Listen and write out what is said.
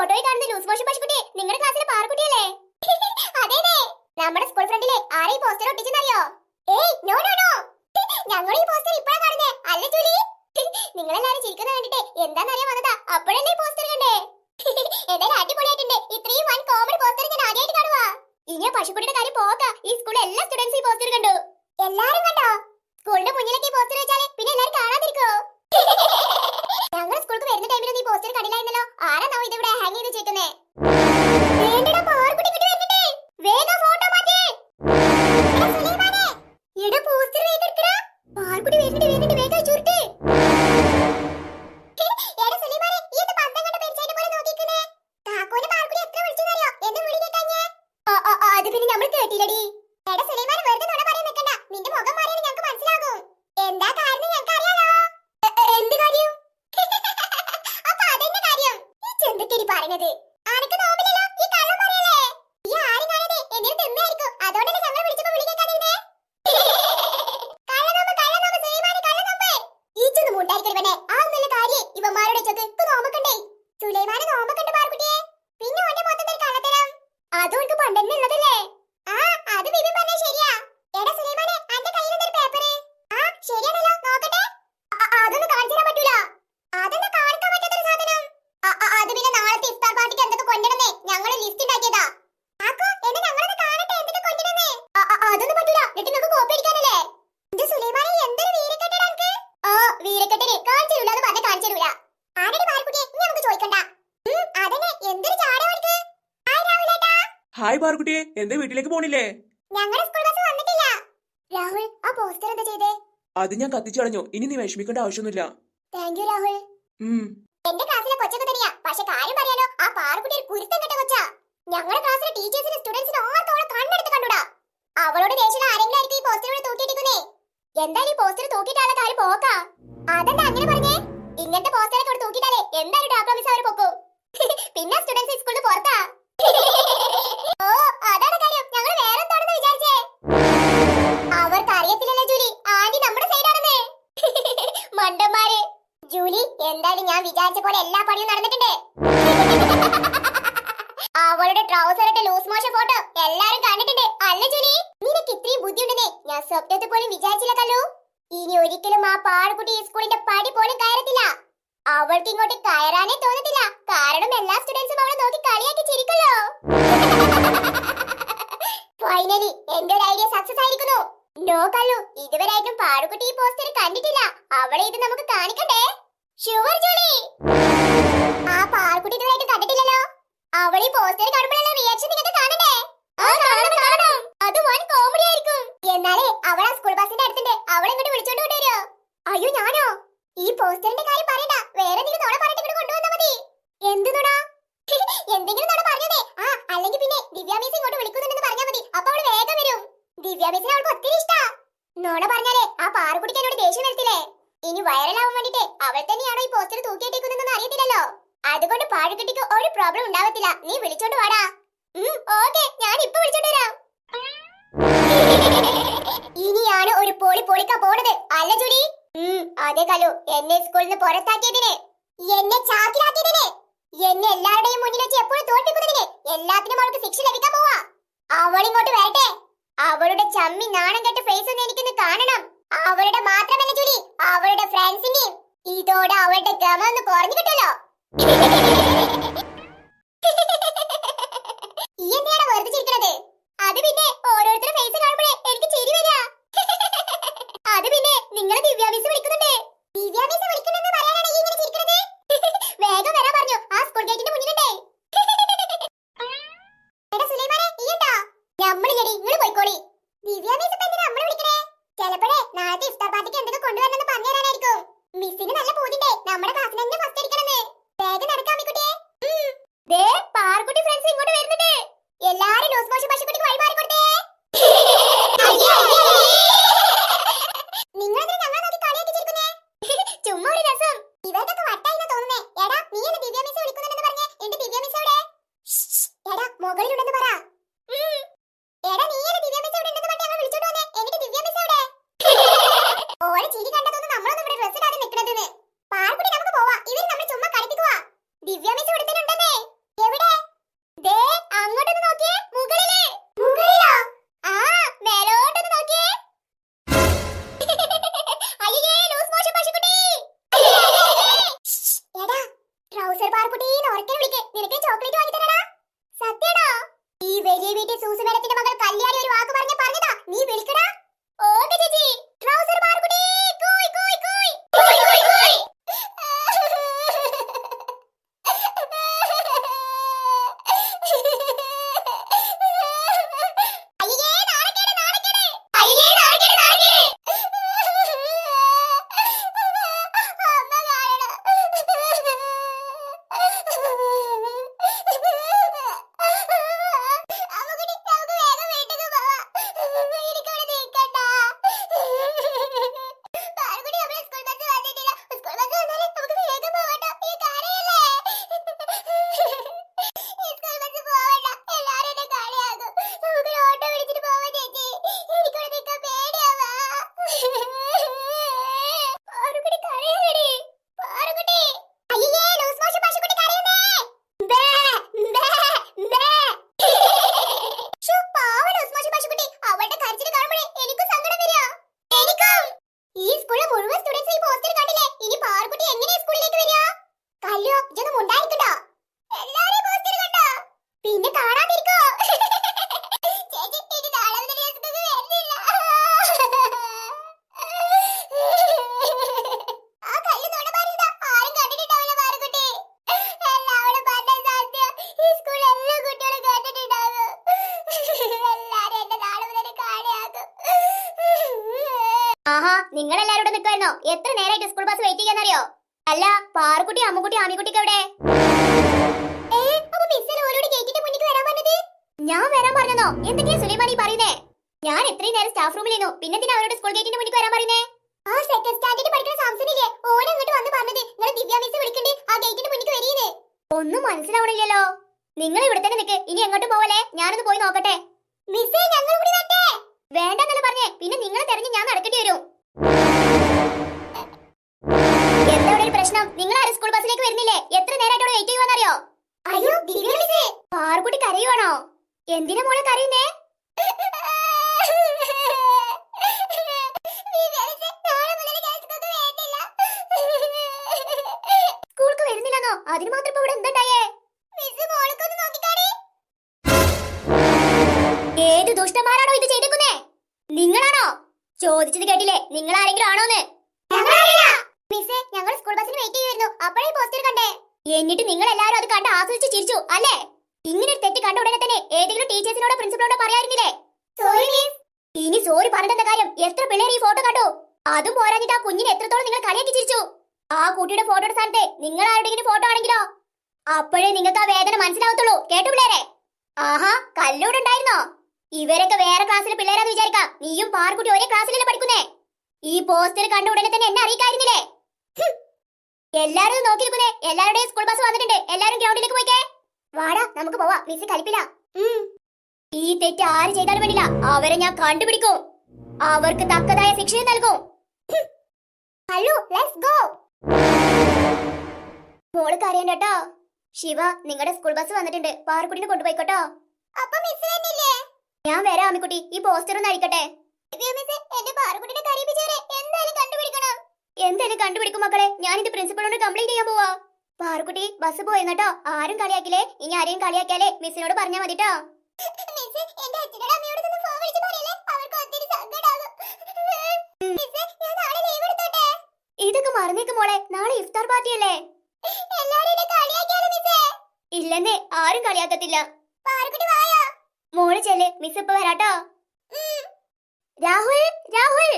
ഫോട്ടോയിൽ കാണുന്ന loose motion പശുക്കുട്ടി നിങ്ങളുടെ ക്ലാസ്സിലെ പാറക്കുട്ടിയല്ലേ? അതെ നമ്മുടെ സ്കൂൾ ഫ്രണ്ടിലെ ആരെ ഈ പോസ്റ്റർ ഒട്ടിച്ചെന്നറിയോ? ഏയ് നോ നോ നോ ഞങ്ങൾ ഈ പോസ്റ്റർ ഇപ്പോഴാണ് കാണുന്നേ. അല്ല ജൂലി? നിങ്ങളെല്ലാരും ചിരിക്കുന്നത് കണ്ടിട്ട് എന്താണെന്നറിയാൻ വന്നതാ? അപ്പോഴല്ലേ ഈ പോസ്റ്റർ കണ്ടേ? എന്തായാലും അടിപൊളിയായിട്ടുണ്ട്. ഇത്രയും വൻ കോമഡി പോസ്റ്റർ ഞാൻ ആദ്യമായിട്ട് കാണുവാ. ഇനി പശുക്കുട്ടിയുടെ കാര്യം പോക്ക ഈ സ്കൂളിലെ എല്ലാ സ്റ്റുഡൻസ് ഈ പോസ്റ്റർ കണ്ടു. എല്ലാരും കണ്ടോ? സ്കൂളിന്റെ മുന്നിലേക്ക് ഈ പോസ്റ്റർ വെച്ചാലേ പിന്നെ എല്ലാരും കാണാതിരിക്കോ? സ്കൂൾക്ക് വരുന്ന ടൈമിൽ നീ പോസ്റ്റർ കണ്ടില്ലായിരുന്നല്ലോ? ആരാണോ ഇത് ഇവിടെ ഹാങ് ചെയ്ത് വെച്ചേക്കുന്നേ? വേണ്ടടാ പാർക്കുട്ടി വരുന്നുണ്ട് വേഗം ഫോട്ടോ മാറ്റി. എടാ പോസ്റ്റർ വേഗം എടുക്കടാ. പാർക്കുട്ടി ഈ ചെന്തക്കേരി ഹായ് പാർക്കുട്ടിയെ എന്റെ വീട്ടിലേക്ക് പോണില്ലേ? ഞങ്ങളുടെ സ്കൂൾ ബസ് വന്നിട്ടില്ല. രാഹുൽ ആ പോസ്റ്റർ എന്താ ചെയ്തേ? അത് ഞാൻ കത്തിച്ചളഞ്ഞു ഇനി നീ വിഷമിക്കേണ്ട ആവശ്യമൊന്നുമില്ല. Thank you Rahul. ഉം. എന്റെ ക്ലാസ്സിലെ കൊച്ചൊക്കെ തന്നെയാ. പക്ഷെ കാര്യം പറയാലോ ആ പാർക്കുട്ടി ഒരു കുരുത്തം കെട്ട കൊച്ചാ. ഞങ്ങളുടെ ക്ലാസ്സിലെ ടീച്ചേഴ്സിന് സ്റ്റുഡൻസിന് ഓർത്തോളം കണ്ണെടുത്ത് കണ്ടുടാ. അവളോട് ദേഷ്യം ആരെങ്കിലും ആയിരിക്കും ഈ പോസ്റ്റർ തൂക്കിയിട്ടിരിക്കുന്നേ? എന്തായാലും ഈ പോസ്റ്റർ തൂക്കിയിട്ടാളെ കാര്യം പോക്കാ. അതെന്താ അങ്ങനെ പറഞ്ഞേ? ഇങ്ങനത്തെ പോസ്റ്ററൊക്കെ തൂക്കിയിട്ടാലേ എന്തായാലും ഡോക്ടർ മിസ് അവർ പൊക്കും. പിന്നെ സ്റ്റുഡൻസ് സ്കൂളിൽ പുറത്താ. വിചാരിച്ച പോലെ എല്ലാ പണിയും നടന്നിട്ടുണ്ട്. അവളുടെ ട്രൗസർ ലൂസ് മോഷൻ ഫോട്ടോ എല്ലാരും കണ്ടിട്ടുണ്ട്. അല്ല ജൂലി നിനക്ക് ഇത്രയും ബുദ്ധിയുണ്ടെന്നേ ഞാൻ സ്വപ്നത്തെ പോലും വിചാരിച്ചില്ല കല്ലു ഇനി ഒരിക്കലും ആ പാടുകുട്ടി സ്കൂളിന്റെ പടി പോലും കയറത്തില്ല. അവൾക്ക് ഇങ്ങോട്ട് കയറാനേ തോന്നത്തില്ല. കാരണം എല്ലാ സ്റ്റുഡൻസും അവളെ നോക്കി കളിയാക്കി ചിരിക്കല്ലോ ഫൈനലി എന്റെ ഒരു ഐഡിയ സക്സസ് ആയിരിക്കുന്നു. നോ കല്ലു ഇതുവരെയായിട്ടും പാടുകുട്ടി ഈ പോസ്റ്റർ കണ്ടിട്ടില്ല. അവളെ ഇത് നമുക്ക് കാണിക്കണ്ടേ? ആ റിയാക്ഷൻ കാണണ്ടേ? ആ കാണണം കാണണം. കോമഡി ആയിരിക്കും. എന്നാലേ സ്കൂൾ ബസ്സിന്റെ അവളെ ഇങ്ങോട്ട് അയ്യോ ഞാനോ? ഈ പോസ്റ്ററിന്റെ കാര്യം പറയണ്ട. വേറെ ഇങ്ങോട്ട് മതി. എന്തെങ്കിലും ആ പിന്നെ ദിവ്യ ഇങ്ങോട്ട് വിളിക്കുന്നുണ്ടെന്ന് വേഗം വരും. ദിവ്യ അവൾക്ക് ഒത്തിരി ഇഷ്ടാ. ആ ഇനി വൈറലാവാൻ വേണ്ടിട്ട് അവൾ തന്നെയാണോ ഈ പോസ്റ്റർ തൂക്കിയിട്ടേക്കുന്നതെന്ന് അറിയത്തില്ലല്ലോ. അതുകൊണ്ട് പാഴുകുട്ടിക്ക് ഒരു പ്രോബ്ലം ഉണ്ടാവത്തില്ല. നീ വിളിച്ചോണ്ട് വാടാ. ഓക്കെ. ഞാൻ ഇപ്പൊ വിളിച്ചോണ്ട് വരാം. ഇനിയാണ് ഒരു പോളി പൊളിക്ക പോണത്. അല്ല ജൂലി? അതെ കലു. എന്നെ സ്കൂളിൽ നിന്ന് പുറത്താക്കിയതിന്. എന്നെ ചാക്കിലാക്കിയതിന്. എന്നെ എല്ലാവരുടെയും മുന്നിൽ വെച്ച് എപ്പോഴും തോൽപ്പിക്കുന്നതിന്. എല്ലാത്തിനും അവൾക്ക് ശിക്ഷ ലഭിക്കാൻ പോവാ. അവളിങ്ങോട്ട് വരട്ടെ. അവളുടെ ചമ്മി നാണം കെട്ട ഫേസ് ഒന്ന് എനിക്കൊന്ന് കാണണം. അവളുടെ മാത്രമല്ല ജൂലി. അവളുടെ ഫ്രണ്ട്സിന്റെയും ഇതോടെ അവളുടെ ഗമ ഒന്ന് കുറഞ്ഞു കിട്ടല്ലോ ചിരിക്കണത് അത് പിന്നെ ഫേസ് എനിക്ക് അത് പിന്നെ നിങ്ങളെ ഇങ്ങനെ വേഗം വരാൻ പറഞ്ഞു. ആ പോയിക്കോളി. വിളിക്കണേ? നമ്മുടെ ക്ലാസ്സിന് मेरे तेरे मगर काली ആഹാ നിങ്ങൾ എല്ലാരും ഇവിടെ നിൽക്കുമായിരുന്നോ എത്ര നേരമായിട്ട് സ്കൂൾ ബസ് വെയിറ്റ് ചെയ്യാന്നറിയോ? അല്ല പാറുകുട്ടി അമ്മുകുട്ടി ആമിക്കുട്ടിക്ക് എവിടെ? ഞാൻ വരാൻ പറഞ്ഞോ എന്തൊക്കെയാ സുലൈമാനി പറയുന്നേ? ഞാൻ എത്രയും നേരം സ്റ്റാഫ് റൂമിലിരുന്നു പിന്നെ എന്തിനാ അവരോട് സ്കൂൾ ഗേറ്റിന്റെ മുന്നിൽ വരാൻ പറയുന്നേ? ആ സെക്കൻഡ് സ്റ്റാൻഡേർഡ് പഠിക്കുന്ന സാംസണില്ലേ? ഓനെ അങ്ങോട്ട് വന്ന് പറഞ്ഞത്. നിങ്ങൾ ദിവ്യ മിസ് വിളിക്കണ്ടേ. ആ ഗേറ്റിന്റെ മുന്നിൽ വരീനെ ഒന്നും മനസ്സിലാവണില്ലല്ലോ. നിങ്ങൾ ഇവിടെ തന്നെ നിൽക്ക് ഇനി എങ്ങോട്ട് പോവല്ലേ? ഞാനൊന്ന് പോയി നോക്കട്ടെ. മിസ്സേ ഞങ്ങൾ കൂടി വേണ്ടെന്നല്ല പറഞ്ഞേ. പിന്നെ നിങ്ങളെ തെരഞ്ഞ് ഞാൻ നടക്കേണ്ടി വരും. എന്താ ഒരു പ്രശ്നം? നിങ്ങൾ ആരും സ്കൂൾ ബസ്സിലേക്ക് വരുന്നില്ലേ? എത്ര വെയിറ്റ് ചെയ്യുവാന്നറിയോ? അയ്യോ കരയുവാണോ? എന്തിനാ മോളെ കരയുന്നേ? സ്കൂൾക്ക് വരുന്നില്ലെന്നോ? അതിന് മാത്രം ഇപ്പൊ ഇവിടെ എന്തുണ്ടായേ ഏത് ദുഷ്ടന്മാരാണോ ഇത് ചെയ്തത് ചോദിച്ചത് കേട്ടില്ലേ? നിങ്ങൾ ആരെങ്കിലും ആണോന്ന് ഞങ്ങൾ സ്കൂൾ ബസ്സിന് വെയിറ്റ് ചെയ്യുമായിരുന്നു അപ്പോഴേ പോസ്റ്റർ കണ്ടേ. എന്നിട്ട് നിങ്ങൾ എല്ലാവരും അത് കണ്ട് ആസ്വദിച്ച് ചിരിച്ചു അല്ലേ? ഇങ്ങനെ ഒരു തെറ്റ് കണ്ട ഉടനെ തന്നെ ഏതെങ്കിലും ടീച്ചേഴ്സിനോടോ പ്രിൻസിപ്പളോട് പറയായിരുന്നില്ലേ ഇനി സോറി പറഞ്ഞിട്ടെന്ന കാര്യം? എത്ര പിള്ളേർ ഈ ഫോട്ടോ കണ്ടു? അതും പോരാഞ്ഞിട്ട് ആ കുഞ്ഞിനെ എത്രത്തോളം നിങ്ങൾ കളിയാക്കി ചിരിച്ചു? ആ കുട്ടിയുടെ ഫോട്ടോയുടെ സ്ഥാനത്തെ നിങ്ങൾ ആരുടെങ്കിലും ഫോട്ടോ ആണെങ്കിലോ? അപ്പോഴേ നിങ്ങൾക്ക് ആ വേദന മനസ്സിലാവത്തുള്ളൂ. കേട്ടു പിള്ളേരെ? ആഹാ കല്ലൂടുണ്ടായിരുന്നോ? ഇവരൊക്കെ വേറെ ക്ലാസ്സിലെ പിള്ളേരാന്ന് വിചാരിക്കാം. നീയും പാർക്കുട്ടി ഒരേ ക്ലാസ്സിലല്ലേ പഠിക്കുന്നേ? ഈ പോസ്റ്റർ കണ്ട ഉടനെ തന്നെ എന്നെ അറിയിക്കായിരുന്നില്ലേ. എല്ലാരും നോക്കി നോക്കിയിരിക്കുന്നേ എല്ലാവരുടെയും സ്കൂൾ ബസ് വന്നിട്ടുണ്ട്. എല്ലാരും ഗ്രൗണ്ടിലേക്ക് പോയിക്കേ. വാടാ നമുക്ക് പോവാ. മിസ് കളിപ്പില്ല ഈ തെറ്റ് ആര് ചെയ്താലും വേണ്ടില്ല. അവരെ ഞാൻ കണ്ടുപിടിക്കും. അവർക്ക് തക്കതായ ശിക്ഷയും നൽകും. ഹലോ ലെറ്റ്സ് ഗോ കേട്ടോ ശിവ നിങ്ങളുടെ സ്കൂൾ ബസ് വന്നിട്ടുണ്ട്. പാറക്കുട്ടിനെ കൊണ്ടുപോയിക്കോട്ടോ അപ്പൊ മിസ് തന്നെയല്ലേ ഞാൻ വരാം അമ്മിക്കുട്ടി. ഈ പോസ്റ്റർ ഒന്ന് അഴിക്കട്ടെ. എന്തായാലും കണ്ടുപിടിക്കും മക്കളെ. ഞാൻ ഇത് പ്രിൻസിപ്പളിനോട് കംപ്ലൈന്റ് ചെയ്യാൻ പോവാ. പാറുക്കുട്ടി ബസ് പോയെന്നട്ടോ ആരും കളിയാക്കില്ലേ? ഇനി ആരെയും കളിയാക്കിയാലേ മിസ്സിനോട് പറഞ്ഞാ മതിട്ടോ ഇതൊക്കെ മറന്നേക്ക് മോളെ. നാളെ ഇഫ്താർ പാർട്ടി അല്ലേ? ഇല്ലെന്നേ ആരും കളിയാക്കത്തില്ല. മോൾ ചെല്ല്. മിസ് ഇപ്പൊ വരാട്ടോ. രാഹുൽ രാഹുൽ.